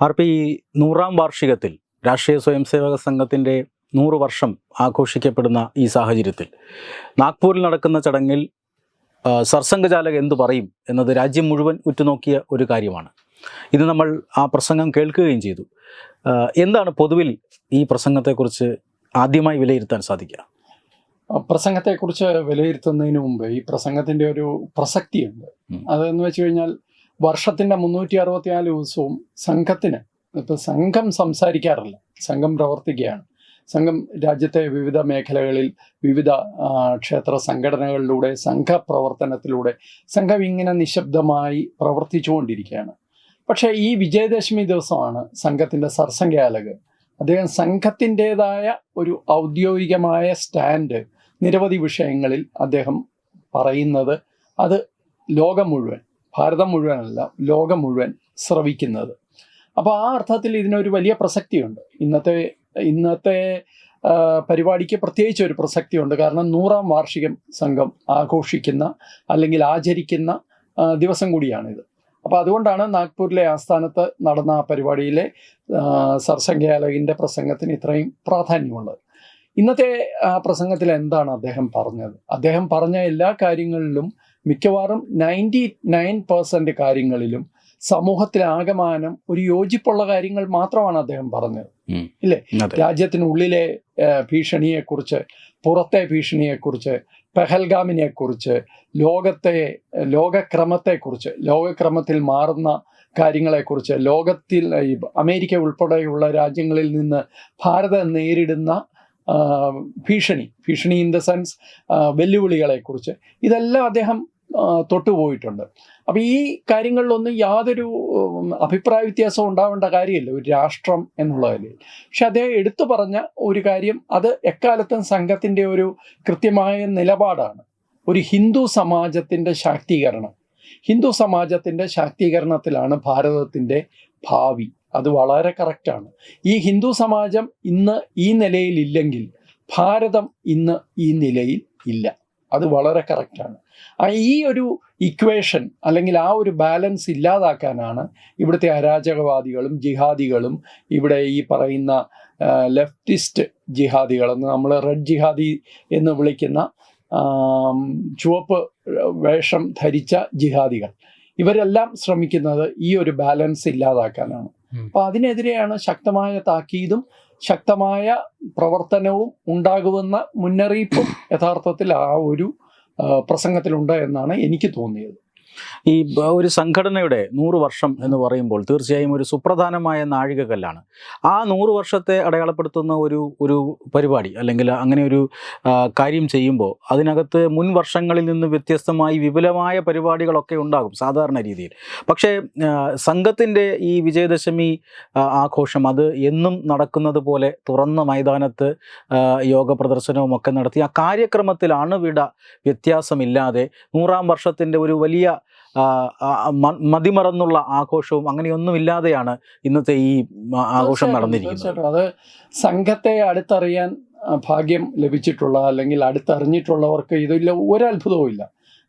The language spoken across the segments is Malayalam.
ആർ പി നൂറാം വാർഷികത്തിൽ രാഷ്ട്രീയ സ്വയംസേവക സംഘത്തിന്റെ നൂറ് വർഷം ആഘോഷിക്കപ്പെടുന്ന ഈ സാഹചര്യത്തിൽ നാഗ്പൂരിൽ നടക്കുന്ന ചടങ്ങിൽ സർസംഘചാലക എന്തു പറയും എന്നത് രാജ്യം മുഴുവൻ ഉറ്റുനോക്കിയ ഒരു കാര്യമാണ്. ഇത് നമ്മൾ ആ പ്രസംഗം കേൾക്കുകയും ചെയ്തു. എന്താണ് പൊതുവിൽ ഈ പ്രസംഗത്തെക്കുറിച്ച് ആദ്യമായി വിലയിരുത്താൻ സാധിക്കുക? പ്രസംഗത്തെക്കുറിച്ച് വിലയിരുത്തുന്നതിന് മുമ്പ് ഈ പ്രസംഗത്തിന്റെ ഒരു പ്രസക്തിയുണ്ട്. അതെന്ന് വെച്ച് കഴിഞ്ഞാൽ വർഷത്തിന്റെ മുന്നൂറ്റി അറുപത്തിനാല് ദിവസവും സംഘത്തിന് ഇപ്പൊ സംഘം സംസാരിക്കാറില്ല. സംഘം പ്രവർത്തിക്കുകയാണ്. സംഘം രാജ്യത്തെ വിവിധ മേഖലകളിൽ വിവിധ ക്ഷേത്ര സംഘടനകളിലൂടെ സംഘപ്രവർത്തനത്തിലൂടെ സംഘം ഇങ്ങനെ നിശബ്ദമായി പ്രവർത്തിച്ചുകൊണ്ടിരിക്കുകയാണ്. പക്ഷേ ഈ വിജയദശമി ദിവസമാണ് സംഘത്തിന്റെ സർസംഘാലക് അദ്ദേഹം സംഘത്തിന്റെതായ ഒരു ഔദ്യോഗികമായ സ്റ്റാൻഡ് നിരവധി വിഷയങ്ങളിൽ അദ്ദേഹം പറയുന്നത് അത് ലോകം മുഴുവൻ ഭാരതം മുഴുവനല്ല ലോകം മുഴുവൻ ശ്രവിക്കുന്നത്. അപ്പോൾ ആ അർത്ഥത്തിൽ ഇതിനൊരു വലിയ പ്രസക്തിയുണ്ട്. ഇന്നത്തെ ഇന്നത്തെ പരിപാടിക്ക് പ്രത്യേകിച്ച് ഒരു പ്രസക്തിയുണ്ട്. കാരണം നൂറാം വാർഷികം സംഘം ആഘോഷിക്കുന്ന അല്ലെങ്കിൽ ആചരിക്കുന്ന ദിവസം കൂടിയാണിത്. അപ്പോൾ അതുകൊണ്ടാണ് നാഗ്പൂരിലെ ആസ്ഥാനത്ത് നടന്ന ആ പരിപാടിയിലെ ആ, പ്രസംഗത്തിന് ഇത്രയും പ്രാധാന്യമുള്ളത്. ഇന്നത്തെ പ്രസംഗത്തിൽ എന്താണ് അദ്ദേഹം പറഞ്ഞത്? അദ്ദേഹം പറഞ്ഞ എല്ലാ കാര്യങ്ങളിലും മിക്കവാറും നയന്റി നയൻ പെർസെന്റ് കാര്യങ്ങളിലും സമൂഹത്തിലാകമാനം ഒരു യോജിപ്പുള്ള കാര്യങ്ങൾ മാത്രമാണ് അദ്ദേഹം പറഞ്ഞത്. ഇല്ലേ? രാജ്യത്തിനുള്ളിലെ ഭീഷണിയെക്കുറിച്ച് പുറത്തെ ഭീഷണിയെക്കുറിച്ച് പെഹൽഗാമിനെക്കുറിച്ച് ലോകത്തെ ലോകക്രമത്തെക്കുറിച്ച് ലോകക്രമത്തിൽ മാറുന്ന കാര്യങ്ങളെക്കുറിച്ച് ലോകത്തിൽ അമേരിക്ക ഉൾപ്പെടെയുള്ള രാജ്യങ്ങളിൽ നിന്ന് ഭാരതം നേരിടുന്ന ഭീഷണി ഭീഷണി ഇൻ ദ സെൻസ് വെല്ലുവിളികളെക്കുറിച്ച്. ഇതെല്ലാം അദ്ദേഹം തൊട്ടുപോയിട്ടുണ്ട് അപ്പം ഈ കാര്യങ്ങളിലൊന്നും യാതൊരു അഭിപ്രായ വ്യത്യാസവും ഉണ്ടാവേണ്ട കാര്യമില്ല. ഒരു രാഷ്ട്രം എന്നുള്ള നിലയിൽ. പക്ഷെ അദ്ദേഹം എടുത്തു പറഞ്ഞ ഒരു കാര്യം അത് എക്കാലത്തും സംഘത്തിന്റെ ഒരു കൃത്യമായ നിലപാടാണ്. ഒരു ഹിന്ദു സമാജത്തിന്റെ ശാക്തീകരണം. ഹിന്ദു സമാജത്തിന്റെ ശാക്തീകരണത്തിലാണ് ഭാരതത്തിന്റെ ഭാവി. അത് വളരെ കറക്റ്റാണ് ഈ ഹിന്ദു സമാജം ഇന്ന് ഈ നിലയിലില്ലെങ്കിൽ ഭാരതം ഇന്ന് ഈ നിലയിൽ ഇല്ല. അത് വളരെ കറക്റ്റാണ് ഈ ഒരു ഇക്വേഷൻ അല്ലെങ്കിൽ ആ ഒരു ബാലൻസ് ഇല്ലാതാക്കാനാണ് ഇവിടുത്തെ അരാജകവാദികളും ജിഹാദികളും ഇവിടെ ഈ പറയുന്ന ലെഫ്റ്റിസ്റ്റ് ജിഹാദികളെന്ന് നമ്മൾ റെഡ് ജിഹാദി എന്ന് വിളിക്കുന്ന ചുവപ്പ് വേഷം ധരിച്ച ജിഹാദികൾ. ഇവരെല്ലാം ശ്രമിക്കുന്നത് ഈ ഒരു ബാലൻസ് ഇല്ലാതാക്കാനാണ്. അപ്പൊ അതിനെതിരെയാണ് ശക്തമായ താക്കീതും ശക്തമായ പ്രവർത്തനവും ഉണ്ടാകുമെന്ന മുന്നറിയിപ്പും യഥാർത്ഥത്തിൽ ആ ഒരു പ്രസംഗത്തിലുണ്ട് എന്നാണ് എനിക്ക് തോന്നിയത്. ഈ ഒരു സംഘടനയുടെ നൂറ് വർഷം എന്ന് പറയുമ്പോൾ തീർച്ചയായും ഒരു സുപ്രധാനമായ നാഴികക്കല്ലാണ്. ആ നൂറ് വർഷത്തെ അടയാളപ്പെടുത്തുന്ന ഒരു ഒരു പരിപാടി അല്ലെങ്കിൽ അങ്ങനെ ഒരു കാര്യം ചെയ്യുമ്പോൾ അതിനകത്ത് മുൻ വർഷങ്ങളിൽ നിന്ന് വ്യത്യസ്തമായി വിപുലമായ പരിപാടികളൊക്കെ ഉണ്ടാകും സാധാരണ രീതിയിൽ. പക്ഷേ സംഘത്തിന്റെ ഈ വിജയദശമി ആഘോഷം അത് എന്നും നടക്കുന്നത് പോലെ തുറന്ന മൈതാനത്ത് യോഗ പ്രദർശനവും ഒക്കെ നടത്തി ആ കാര്യക്രമത്തിൽ അണുവിട വ്യത്യാസമില്ലാതെ നൂറാം വർഷത്തിന്റെ ഒരു വലിയ മതിമറന്നുള്ള ആഘോഷവും അങ്ങനെയൊന്നുമില്ലാതെയാണ് ഇന്നത്തെ ഈ ആഘോഷം തീർച്ചയായിട്ടും, നടന്നിരിക്കുന്നത്. അത് സംഘത്തെ അടുത്തറിയാൻ ഭാഗ്യം ലഭിച്ചിട്ടുള്ള അല്ലെങ്കിൽ അടുത്തറിഞ്ഞിട്ടുള്ളവർക്ക് ഇതില്ല ഒരത്ഭുതവും ഇല്ല.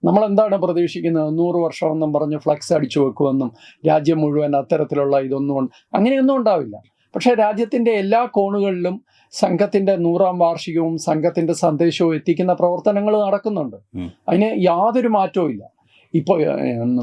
നമ്മൾ എന്താണ് പ്രതീക്ഷിക്കുന്നത്? നൂറ് വർഷമെന്നും പറഞ്ഞ് ഫ്ലക്സ് അടിച്ചു വെക്കുമെന്നും രാജ്യം മുഴുവൻ അത്തരത്തിലുള്ള ഇതൊന്നും അങ്ങനെയൊന്നും ഉണ്ടാവില്ല. പക്ഷേ രാജ്യത്തിന്റെ എല്ലാ കോണുകളിലും സംഘത്തിന്റെ നൂറാം വാർഷികവും സംഘത്തിന്റെ സന്ദേശവും എത്തിക്കുന്ന പ്രവർത്തനങ്ങൾ നടക്കുന്നുണ്ട്. അതിന് യാതൊരു മാറ്റവും ഇല്ല. ഇപ്പോൾ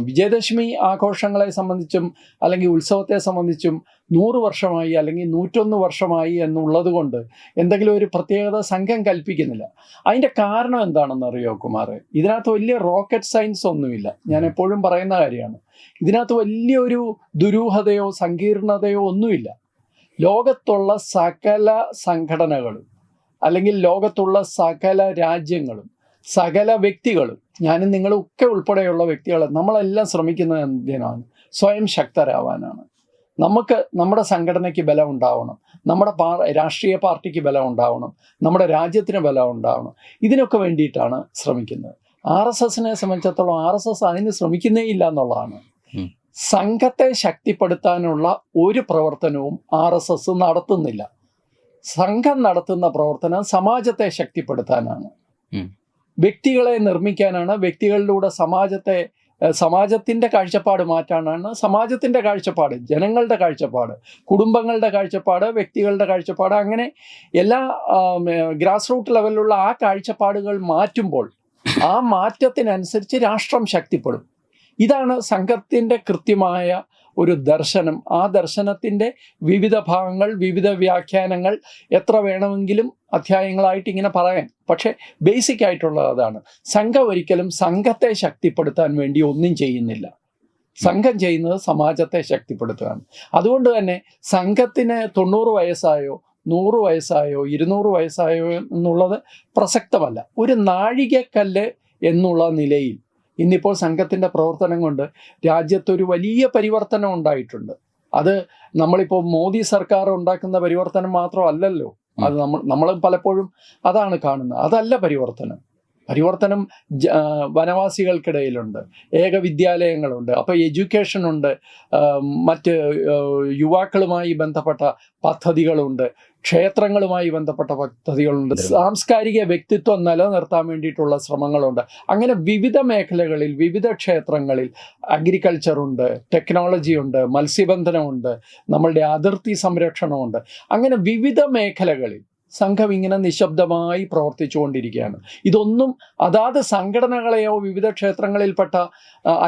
വിജയദശമി ആഘോഷങ്ങളെ സംബന്ധിച്ചും അല്ലെങ്കിൽ ഉത്സവത്തെ സംബന്ധിച്ചും നൂറ് വർഷമായി അല്ലെങ്കിൽ നൂറ്റൊന്ന് വർഷമായി എന്നുള്ളത് കൊണ്ട് എന്തെങ്കിലും ഒരു പ്രത്യേകത സംഘം കൽപ്പിക്കുന്നില്ല. അതിന്റെ കാരണം എന്താണെന്ന് അറിയോ കുമാർ ഇതിനകത്ത് വലിയ റോക്കറ്റ് സയൻസ് ഒന്നുമില്ല. ഞാൻ എപ്പോഴും പറയുന്ന കാര്യമാണ്. ഇതിനകത്ത് വലിയൊരു ദുരൂഹതയോ സങ്കീർണതയോ ഒന്നുമില്ല. ലോകത്തുള്ള സകല സംഘടനകളും അല്ലെങ്കിൽ ലോകത്തുള്ള സകല രാജ്യങ്ങളും സകല വ്യക്തികളും ഞാനും നിങ്ങളും ഒക്കെ ഉൾപ്പെടെയുള്ള വ്യക്തികൾ നമ്മളെല്ലാം ശ്രമിക്കുന്നത് എന്തിനാണ്? സ്വയം ശക്തരാവാനാണ്. നമുക്ക് നമ്മുടെ സംഘടനയ്ക്ക് ബലം ഉണ്ടാവണം. നമ്മുടെ പാ രാഷ്ട്രീയ പാർട്ടിക്ക് ബലം ഉണ്ടാവണം. നമ്മുടെ രാജ്യത്തിന് ബലം ഉണ്ടാവണം. ഇതിനൊക്കെ വേണ്ടിയിട്ടാണ് ശ്രമിക്കുന്നത്. ആർ എസ് എസിനെ സംബന്ധിച്ചിടത്തോളം ആർ എസ് എസ് അതിന് ശ്രമിക്കുന്നേ ഇല്ല എന്നുള്ളതാണ്. സംഘത്തെ ശക്തിപ്പെടുത്താനുള്ള ഒരു പ്രവർത്തനവും ആർ എസ് എസ് നടത്തുന്നില്ല. സംഘം നടത്തുന്ന പ്രവർത്തനം സമാജത്തെ ശക്തിപ്പെടുത്താനാണ്. വ്യക്തികളെ നിർമ്മിക്കാനാണ് വ്യക്തികളിലൂടെ സമാജത്തെ സമാജത്തിന്റെ കാഴ്ചപ്പാട് മാറ്റാനാണ് സമാജത്തിന്റെ കാഴ്ചപ്പാട് ജനങ്ങളുടെ കാഴ്ചപ്പാട് കുടുംബങ്ങളുടെ കാഴ്ചപ്പാട് വ്യക്തികളുടെ കാഴ്ചപ്പാട് അങ്ങനെ എല്ലാ ഗ്രാസ് റൂട്ട് ലെവലിലുള്ള ആ കാഴ്ചപ്പാടുകൾ മാറ്റുമ്പോൾ ആ മാറ്റത്തിനനുസരിച്ച് രാഷ്ട്രം ശക്തിപ്പെടും. ഇതാണ് സംഘത്തിന്റെ കൃത്യമായ ഒരു ദർശനം. ആ ദർശനത്തിന്റെ വിവിധ ഭാഗങ്ങൾ വിവിധ വ്യാഖ്യാനങ്ങൾ എത്ര വേണമെങ്കിലും അധ്യായങ്ങളായിട്ട് ഇങ്ങനെ പറയാം പക്ഷേ ബേസിക് ആയിട്ടുള്ള അതാണ്. സംഘം ഒരിക്കലും സംഘത്തെ ശക്തിപ്പെടുത്താൻ വേണ്ടി ഒന്നും ചെയ്യുന്നില്ല. സംഘം ചെയ്യുന്നത് സമാജത്തെ ശക്തിപ്പെടുത്തുകയാണ്. അതുകൊണ്ട് തന്നെ സംഘത്തിന് തൊണ്ണൂറ് വയസ്സായോ നൂറ് വയസ്സായോ ഇരുന്നൂറ് വയസ്സായോ എന്നുള്ളത് പ്രസക്തമല്ല. ഒരു നാഴികക്കല്ല് എന്നുള്ള നിലയിൽ ഇന്നിപ്പോൾ സംഘത്തിന്റെ പ്രവർത്തനം കൊണ്ട് രാജ്യത്തൊരു വലിയ പരിവർത്തനം ഉണ്ടായിട്ടുണ്ട്. അത് നമ്മളിപ്പോൾ മോദി സർക്കാർ ഉണ്ടാക്കുന്ന പരിവർത്തനം മാത്രമല്ലല്ലോ. അത് നമ്മൾ നമ്മൾ പലപ്പോഴും അതാണ് കാണുന്നത്. അതല്ല പരിവർത്തനം. പരിവർത്തനം വനവാസികൾക്കിടയിലുണ്ട്. ഏക വനവാസികൾക്കിടയിലുണ്ട് ഏകവിദ്യാലയങ്ങളുണ്ട് അപ്പോൾ എഡ്യൂക്കേഷൻ ഉണ്ട് മറ്റ് യുവാക്കളുമായി ബന്ധപ്പെട്ട പദ്ധതികളുണ്ട്. ക്ഷേത്രങ്ങളുമായി ബന്ധപ്പെട്ട പദ്ധതികളുണ്ട്. സാംസ്കാരിക വ്യക്തിത്വം നിലനിർത്താൻ വേണ്ടിയിട്ടുള്ള ശ്രമങ്ങളുണ്ട്. അങ്ങനെ വിവിധ മേഖലകളിൽ വിവിധ ക്ഷേത്രങ്ങളിൽ അഗ്രികൾച്ചർ ഉണ്ട് ടെക്നോളജി ഉണ്ട് മത്സ്യബന്ധനമുണ്ട് നമ്മളുടെ അതിർത്തി സംരക്ഷണമുണ്ട്. അങ്ങനെ വിവിധ മേഖലകളിൽ സംഘം ഇങ്ങനെ നിശബ്ദമായി പ്രവർത്തിച്ചുകൊണ്ടിരിക്കുകയാണ്. ഇതൊന്നും അതാത് സംഘടനകളെയോ വിവിധ ക്ഷേത്രങ്ങളിൽപ്പെട്ട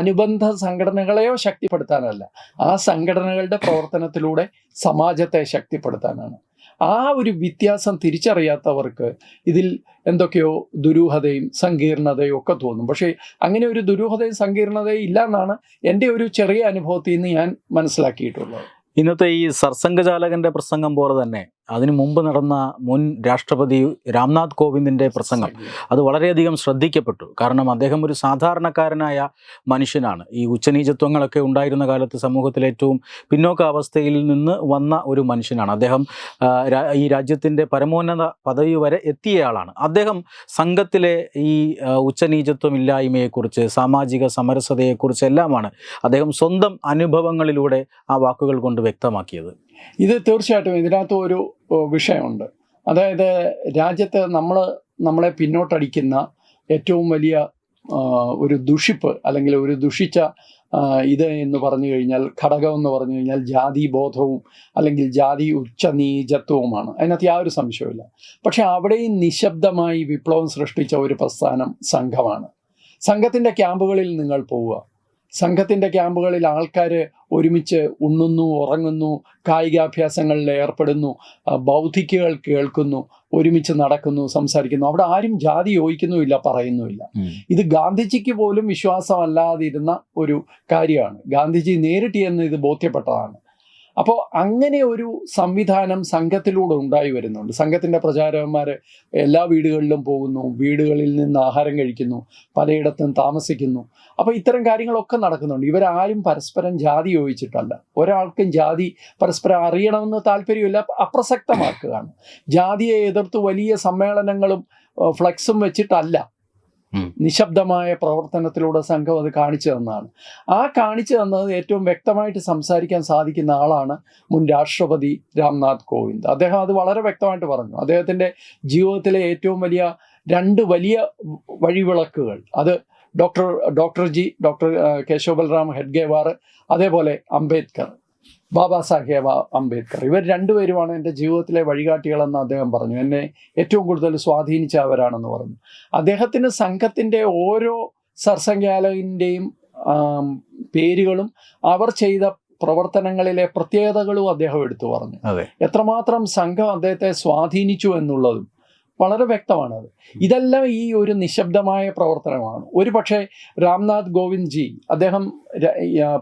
അനുബന്ധ സംഘടനകളെയോ ശക്തിപ്പെടുത്താനല്ല. ആ സംഘടനകളുടെ പ്രവർത്തനത്തിലൂടെ സമാജത്തെ ശക്തിപ്പെടുത്താനാണ്. ആ ഒരു വ്യത്യാസം തിരിച്ചറിയാത്തവർക്ക് ഇതിൽ എന്തൊക്കെയോ ദുരൂഹതയും സങ്കീർണതയും ഒക്കെ തോന്നും. പക്ഷേ അങ്ങനെ ഒരു ദുരൂഹതയും സങ്കീർണതയും ഇല്ല എന്നാണ് എന്റെ ഒരു ചെറിയ അനുഭവത്തിൽ നിന്ന് ഞാൻ മനസ്സിലാക്കിയിട്ടുള്ളത്. ഇന്നത്തെ ഈ സർസംഘചാലകന്റെ പ്രസംഗം പോലെ തന്നെ അതിനു മുമ്പ് നടന്ന മുൻ രാഷ്ട്രപതി രാംനാഥ് കോവിന്ദിന്റെ പ്രസംഗം അത് വളരെയധികം ശ്രദ്ധിക്കപ്പെട്ടു. കാരണം അദ്ദേഹം ഒരു സാധാരണക്കാരനായ മനുഷ്യനാണ്. ഈ ഉച്ചനീചത്വങ്ങളൊക്കെ ഉണ്ടായിരുന്ന കാലത്ത് സമൂഹത്തിലെ ഏറ്റവും പിന്നോക്ക അവസ്ഥയിൽ നിന്ന് വന്ന ഒരു മനുഷ്യനാണ്. അദ്ദേഹം ഈ രാജ്യത്തിന്റെ പരമോന്നത പദവി വരെ എത്തിയയാളാണ് അദ്ദേഹം സംഘത്തിലെ ഈ ഉച്ചനീചത്വമില്ലായ്മയെക്കുറിച്ച് സാമാജിക സമരസതയെക്കുറിച്ച് എല്ലാമാണ് അദ്ദേഹം സ്വന്തം അനുഭവങ്ങളിലൂടെ ആ വാക്കുകൾ കൊണ്ട് വ്യക്തമാക്കിയത്. ഇത് തീർച്ചയായിട്ടും ഇതിനകത്ത് ഒരു വിഷയമുണ്ട്. അതായത് രാജ്യത്ത് നമ്മൾ നമ്മളെ പിന്നോട്ടടിക്കുന്ന ഏറ്റവും വലിയ ഒരു ദുഷിപ്പ് അല്ലെങ്കിൽ ഒരു ദുഷിച്ച ഇത് എന്ന് പറഞ്ഞു കഴിഞ്ഞാൽ ഘടകം എന്ന് പറഞ്ഞു കഴിഞ്ഞാൽ ജാതി ബോധവും അല്ലെങ്കിൽ ജാതി ഉച്ചനീചത്വവുമാണ്. അതിനകത്ത് യാതൊരു സംശയവുമില്ല. പക്ഷെ അവിടെയും നിശബ്ദമായി വിപ്ലവം സൃഷ്ടിച്ച ഒരു പ്രസ്ഥാനം സംഘമാണ്. സംഘത്തിന്റെ ക്യാമ്പുകളിൽ നിങ്ങൾ പോവുക. സംഘത്തിന്റെ ക്യാമ്പുകളിൽ ആൾക്കാർ ഒരുമിച്ച് ഉണ്ണുന്നു ഉറങ്ങുന്നു കായികാഭ്യാസങ്ങളിൽ ഏർപ്പെടുന്നു ബൗദ്ധിക്കുകൾ കേൾക്കുന്നു ഒരുമിച്ച് നടക്കുന്നു സംസാരിക്കുന്നു. അവിടെ ആരും ജാതി യോജിക്കുന്നുമില്ല പറയുന്നുമില്ല. ഇത് ഗാന്ധിജിക്ക് പോലും വിശ്വാസമല്ലാതിരുന്ന ഒരു കാര്യമാണ്. ഗാന്ധിജി നേരിട്ട് എന്ന് ഇത് ബോധ്യപ്പെട്ടതാണ്. അപ്പോൾ അങ്ങനെ ഒരു സംവിധാനം സംഘത്തിലൂടെ ഉണ്ടായി വരുന്നുണ്ട്. സംഘത്തിന്റെ പ്രചാരകന്മാർ എല്ലാ വീടുകളിലും പോകുന്നു വീടുകളിൽ നിന്ന് ആഹാരം കഴിക്കുന്നു പലയിടത്തും താമസിക്കുന്നു. അപ്പോൾ ഇത്തരം കാര്യങ്ങളൊക്കെ നടക്കുന്നുണ്ട്. ഇവരാരും പരസ്പരം ജാതി യോജിച്ചിട്ടല്ല. ഒരാൾക്കും ജാതി പരസ്പരം അറിയണമെന്ന് താല്പര്യമില്ല അപ്രസക്തമാക്കുകയാണ്. ജാതിയെ എതിർത്ത് വലിയ സമ്മേളനങ്ങളും ഫ്ലക്സും വെച്ചിട്ടല്ല. നിശബ്ദമായ പ്രവർത്തനത്തിലൂടെ സംഘം അത് കാണിച്ചു തന്നതാണ്. ആ കാണിച്ചു തന്നത് ഏറ്റവും വ്യക്തമായിട്ട് സംസാരിക്കാൻ സാധിക്കുന്ന ആളാണ് മുൻ രാഷ്ട്രപതി രാംനാഥ് കോവിന്ദ്. അദ്ദേഹം അത് വളരെ വ്യക്തമായിട്ട് പറഞ്ഞു. അദ്ദേഹത്തിന്റെ ജീവിതത്തിലെ ഏറ്റവും വലിയ രണ്ട് വലിയ വഴിവിളക്കുകൾ. അത് doctor doctor ji doctor Keshava Balram Keshava Balram Hedgewar അതേപോലെ അംബേദ്കർ. ബാബാ സാഹേബ് അംബേദ്കർ. ഇവർ രണ്ടുപേരുമാണ് എന്റെ ജീവിതത്തിലെ വഴികാട്ടികളെന്ന് അദ്ദേഹം പറഞ്ഞു. എന്നെ ഏറ്റവും കൂടുതൽ സ്വാധീനിച്ച അവരാണെന്ന് പറഞ്ഞു. അദ്ദേഹത്തിന് സംഘത്തിന്റെ ഓരോ സർസംഘാലകന്റെയും പേരുകളും അവർ ചെയ്ത പ്രവർത്തനങ്ങളിലെ പ്രത്യേകതകളും അദ്ദേഹം എടുത്തു പറഞ്ഞു. എത്രമാത്രം സംഘം അദ്ദേഹത്തെ സ്വാധീനിച്ചു എന്നുള്ളതും വളരെ വ്യക്തമാണത്. അത് ഇതെല്ലാം ഈ ഒരു നിശബ്ദമായ പ്രവർത്തനമാണ്. ഒരു പക്ഷേ രാംനാഥ് കോവിന്ദ് ജി അദ്ദേഹം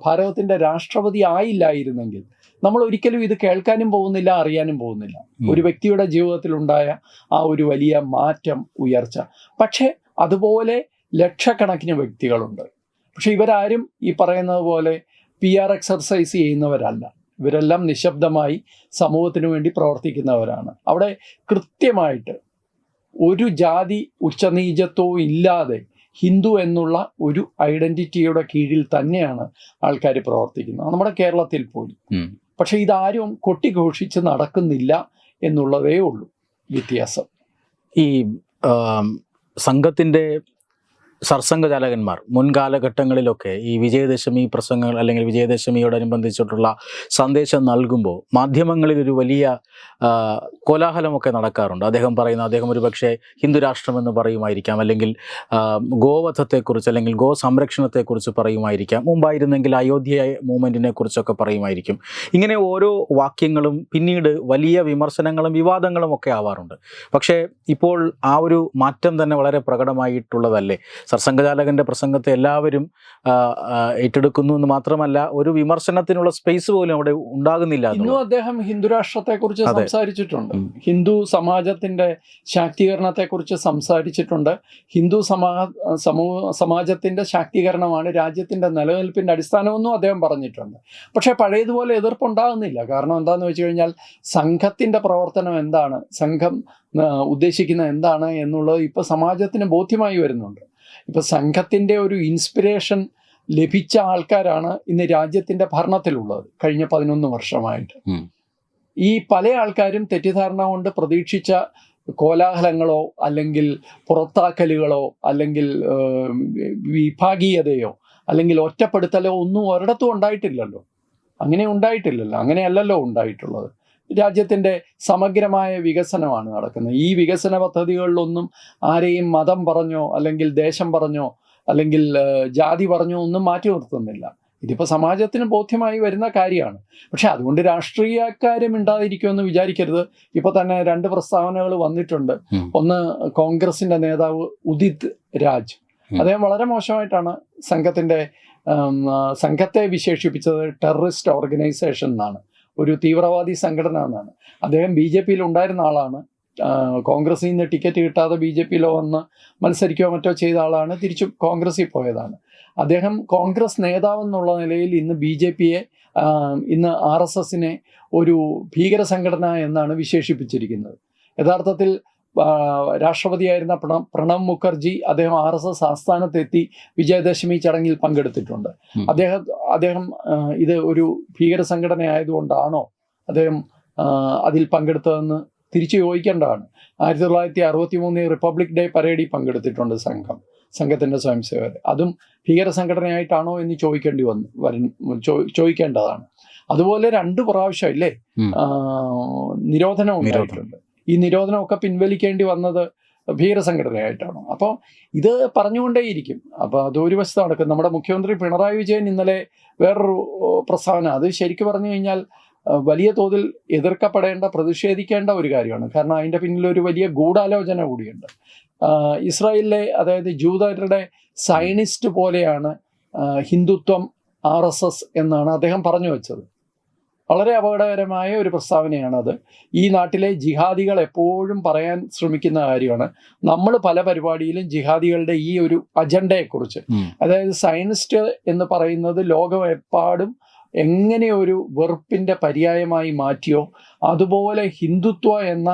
ഭാരതത്തിന്റെ രാഷ്ട്രപതി ആയില്ലായിരുന്നെങ്കിൽ നമ്മൾ ഒരിക്കലും ഇത് കേൾക്കാനും പോകുന്നില്ല അറിയാനും പോകുന്നില്ല. ഒരു വ്യക്തിയുടെ ജീവിതത്തിലുണ്ടായ ആ ഒരു വലിയ മാറ്റം ഉയർച്ച. പക്ഷേ അതുപോലെ ലക്ഷക്കണക്കിന് വ്യക്തികളുണ്ട്. പക്ഷെ ഇവരാരും ഈ പറയുന്നത് പോലെ പി ആർ എക്സർസൈസ് ചെയ്യുന്നവരല്ല. ഇവരെല്ലാം നിശബ്ദമായി സമൂഹത്തിന് വേണ്ടി പ്രവർത്തിക്കുന്നവരാണ്. അവിടെ കൃത്യമായിട്ട് ഒരു ജാതി ഉച്ചനീചത്വവും ഇല്ലാതെ ഹിന്ദു എന്നുള്ള ഒരു ഐഡന്റിറ്റിയുടെ കീഴിൽ തന്നെയാണ് ആൾക്കാർ പ്രവർത്തിക്കുന്നത്. നമ്മുടെ കേരളത്തിൽ പോലും. പക്ഷെ ഇതാരും കൊട്ടിഘോഷിച്ച് നടക്കുന്നില്ല എന്നുള്ളതേ ഉള്ളൂ വ്യത്യാസം. ഈ സംഘത്തിന്റെ സർസംഘചാലകന്മാർ മുൻകാലഘട്ടങ്ങളിലൊക്കെ ഈ വിജയദശമി പ്രസംഗങ്ങൾ അല്ലെങ്കിൽ വിജയദശമിയോടനുബന്ധിച്ചിട്ടുള്ള സന്ദേശം നൽകുമ്പോൾ മാധ്യമങ്ങളിൽ ഒരു വലിയ കോലാഹലമൊക്കെ നടക്കാറുണ്ട്. അദ്ദേഹം പറയുന്ന അദ്ദേഹം ഒരു പക്ഷേ ഹിന്ദു രാഷ്ട്രമെന്ന് പറയുമായിരിക്കാം അല്ലെങ്കിൽ ഗോവധത്തെക്കുറിച്ച് അല്ലെങ്കിൽ ഗോ സംരക്ഷണത്തെക്കുറിച്ച് പറയുമായിരിക്കാം. മുമ്പായിരുന്നെങ്കിൽ അയോധ്യ മൂവ്മെന്റിനെ കുറിച്ചൊക്കെ പറയുമായിരിക്കും. ഇങ്ങനെ ഓരോ വാക്യങ്ങളും പിന്നീട് വലിയ വിമർശനങ്ങളും വിവാദങ്ങളും ഒക്കെ ആവാറുണ്ട്. പക്ഷേ ഇപ്പോൾ ആ ഒരു മാറ്റം തന്നെ വളരെ പ്രകടമായിട്ടുള്ളതല്ലേ? സർസംഘചാലകന്റെ പ്രസംഗത്തെ എല്ലാവരും ഏറ്റെടുക്കുന്നു എന്ന് മാത്രമല്ല ഒരു വിമർശനത്തിനുള്ള സ്പേസ് പോലും അവിടെ ഉണ്ടാകുന്നില്ല ഇന്നും അദ്ദേഹം ഹിന്ദുരാഷ്ട്രത്തെക്കുറിച്ച് കുറിച്ച് സംസാരിച്ചിട്ടുണ്ട്. ഹിന്ദു സമാജത്തിന്റെ ശാക്തീകരണത്തെ കുറിച്ച് സംസാരിച്ചിട്ടുണ്ട്. ഹിന്ദു സമാ സമൂഹ സമാജത്തിന്റെ ശാക്തീകരണമാണ് രാജ്യത്തിന്റെ നിലനിൽപ്പിന്റെ അടിസ്ഥാനമെന്നും അദ്ദേഹം പറഞ്ഞിട്ടുണ്ട്. പക്ഷേ പഴയതുപോലെ എതിർപ്പുണ്ടാകുന്നില്ല. കാരണം എന്താണെന്ന് വെച്ച് കഴിഞ്ഞാൽ സംഘത്തിന്റെ പ്രവർത്തനം എന്താണ്? സംഘം ഉദ്ദേശിക്കുന്ന എന്താണ് എന്നുള്ളത് ഇപ്പൊ സമാജത്തിന് ബോധ്യമായി വരുന്നുണ്ട്. ഇപ്പൊ സംഘത്തിന്റെ ഒരു ഇൻസ്പിരേഷൻ ലഭിച്ച ആൾക്കാരാണ് ഇന്ന് രാജ്യത്തിന്റെ ഭരണത്തിലുള്ളത്. കഴിഞ്ഞ പതിനൊന്ന് വർഷമായിട്ട്. ഈ പല ആൾക്കാരും തെറ്റിദ്ധാരണ കൊണ്ട് പ്രതീക്ഷിച്ച കോലാഹലങ്ങളോ അല്ലെങ്കിൽ പുറത്താക്കലുകളോ അല്ലെങ്കിൽ വിഭാഗീയതയോ അല്ലെങ്കിൽ ഒറ്റപ്പെടുത്തലോ ഒന്നും ഒരിടത്തും ഉണ്ടായിട്ടില്ലല്ലോ. അങ്ങനെ ഉണ്ടായിട്ടില്ലല്ലോ. അങ്ങനെയല്ലല്ലോ ഉണ്ടായിട്ടുള്ളത്. രാജ്യത്തിന്റെ സമഗ്രമായ വികസനമാണ് നടക്കുന്നത്. ഈ വികസന പദ്ധതികളിലൊന്നും ആരെയും മതം പറഞ്ഞോ അല്ലെങ്കിൽ ദേശം പറഞ്ഞോ അല്ലെങ്കിൽ ജാതി പറഞ്ഞോ ഒന്നും മാറ്റി നിർത്തുന്നില്ല. ഇതിപ്പോൾ സമാജത്തിന് ബോധ്യമായി വരുന്ന കാര്യമാണ്. പക്ഷെ അതുകൊണ്ട് രാഷ്ട്രീയക്കാരും ഉണ്ടാതിരിക്കുമെന്ന് വിചാരിക്കരുത്. ഇപ്പോൾ തന്നെ രണ്ട് പ്രസ്താവനകൾ വന്നിട്ടുണ്ട്. ഒന്ന് കോൺഗ്രസിന്റെ നേതാവ് ഉദിത് രാജ്. അദ്ദേഹം വളരെ മോശമായിട്ടാണ് സംഘത്തിന്റെ സംഘത്തെ വിശേഷിപ്പിച്ചത് ടെററിസ്റ്റ് ഓർഗനൈസേഷൻ എന്നാണ്. ഒരു തീവ്രവാദി സംഘടന എന്നാണ് അദ്ദേഹം ബി ജെ പിയിൽ ഉണ്ടായിരുന്ന ആളാണ്. കോൺഗ്രസിൽ നിന്ന് ടിക്കറ്റ് കിട്ടാതെ ബി ജെ പിയിലോ വന്ന് മത്സരിക്കുകയോ മറ്റോ ചെയ്ത ആളാണ്. തിരിച്ചു കോൺഗ്രസിൽ പോയതാണ്. അദ്ദേഹം കോൺഗ്രസ് നേതാവെന്നുള്ള നിലയിൽ ഇന്ന് ബി ജെ പിയെ ഇന്ന് ആർ എസ് എസിനെ ഒരു ഭീകര സംഘടന എന്നാണ് വിശേഷിപ്പിച്ചിരിക്കുന്നത്. യഥാർത്ഥത്തിൽ രാഷ്ട്രപതിയായിരുന്ന പ്രണ പ്രണബ് മുഖർജി അദ്ദേഹം ആർ എസ് എസ് ആസ്ഥാനത്തെത്തി വിജയദശമി ചടങ്ങിൽ പങ്കെടുത്തിട്ടുണ്ട്. അദ്ദേഹം അദ്ദേഹം ഇത് ഒരു ഭീകര സംഘടന ആയതുകൊണ്ടാണോ അദ്ദേഹം അതിൽ പങ്കെടുത്തതെന്ന് തിരിച്ചു ചോദിക്കേണ്ടതാണ്. ആയിരത്തി തൊള്ളായിരത്തി അറുപത്തി മൂന്നിൽ റിപ്പബ്ലിക് ഡേ പരേഡിൽ പങ്കെടുത്തിട്ടുണ്ട് സംഘം സംഘത്തിന്റെ സ്വയംസേവകർ. അതും ഭീകര സംഘടനയായിട്ടാണോ എന്ന് ചോദിക്കേണ്ടി വന്നു വരും ചോദിക്കേണ്ടതാണ്. അതുപോലെ രണ്ട് പ്രാവശ്യം ഇല്ലേ നിരോധനവും നിരോധനമുണ്ട് നിരോധനം. ഉണ്ടായിട്ടുണ്ട് ഈ നിരോധനമൊക്കെ പിൻവലിക്കേണ്ടി വന്നത് ഭീകരസംഘടനയായിട്ടാണ് അപ്പോൾ ഇത് പറഞ്ഞുകൊണ്ടേയിരിക്കും. അപ്പോൾ അത് ഒരു വശത്ത് നടക്കും. നമ്മുടെ മുഖ്യമന്ത്രി പിണറായി വിജയൻ ഇന്നലെ വേറൊരു പ്രസ്താവന അത് ശരിക്കും പറഞ്ഞു കഴിഞ്ഞാൽ വലിയ തോതിൽ എതിർക്കപ്പെടേണ്ട പ്രതിഷേധിക്കേണ്ട ഒരു കാര്യമാണ്. കാരണം അതിന്റെ പിന്നിൽ ഒരു വലിയ ഗൂഢാലോചന കൂടിയുണ്ട്. ഇസ്രായേലിലെ അതായത് ജൂതരുടെ സയനിസ്റ്റ് പോലെയാണ് ഹിന്ദുത്വം ആർ എന്നാണ് അദ്ദേഹം പറഞ്ഞു വെച്ചത്. വളരെ അപകടകരമായ ഒരു പ്രസ്താവനയാണ് അത് ഈ നാട്ടിലെ ജിഹാദികൾ എപ്പോഴും പറയാൻ ശ്രമിക്കുന്ന കാര്യമാണ്. നമ്മൾ പല പരിപാടിയിലും ജിഹാദികളുടെ ഈ ഒരു അജണ്ടയെക്കുറിച്ച്. അതായത് സയനിസ്റ്റ് എന്ന് പറയുന്നത് ലോകമെപ്പാടും എങ്ങനെ ഒരു വെറുപ്പിന്റെ പര്യായമായി മാറ്റിയോ അതുപോലെ ഹിന്ദുത്വ എന്ന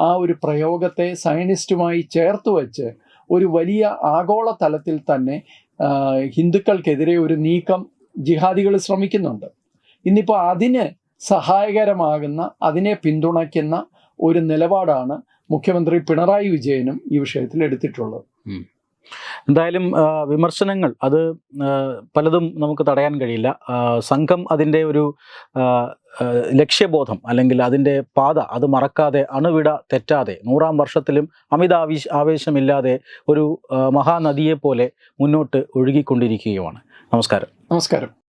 ആ ഒരു പ്രയോഗത്തെ സയനിസ്റ്റുമായി ചേർത്ത് വെച്ച് ഒരു വലിയ ആഗോള തലത്തിൽ തന്നെ ഹിന്ദുക്കൾക്കെതിരെ ഒരു നീക്കം ജിഹാദികൾ ശ്രമിക്കുന്നുണ്ട്. ഇന്നിപ്പോൾ അതിന് സഹായകരമാകുന്ന അതിനെ പിന്തുണയ്ക്കുന്ന ഒരു നിലപാടാണ് മുഖ്യമന്ത്രി പിണറായി വിജയനും ഈ വിഷയത്തിൽ എടുത്തിട്ടുള്ളത്. എന്തായാലും വിമർശനങ്ങൾ അത് പലതും നമുക്ക് തടയാൻ കഴിയില്ല. സംഘം അതിന്റെ ഒരു ലക്ഷ്യബോധം അല്ലെങ്കിൽ അതിന്റെ പാത അത് മറക്കാതെ അണുവിട തെറ്റാതെ നൂറാം വർഷത്തിലും അമിത ആവേശ ആവേശമില്ലാതെ ഒരു മഹാനദിയെപ്പോലെ മഹാനദിയെ പോലെ മുന്നോട്ട് ഒഴുകിക്കൊണ്ടിരിക്കുകയുമാണ്. നമസ്കാരം. നമസ്കാരം.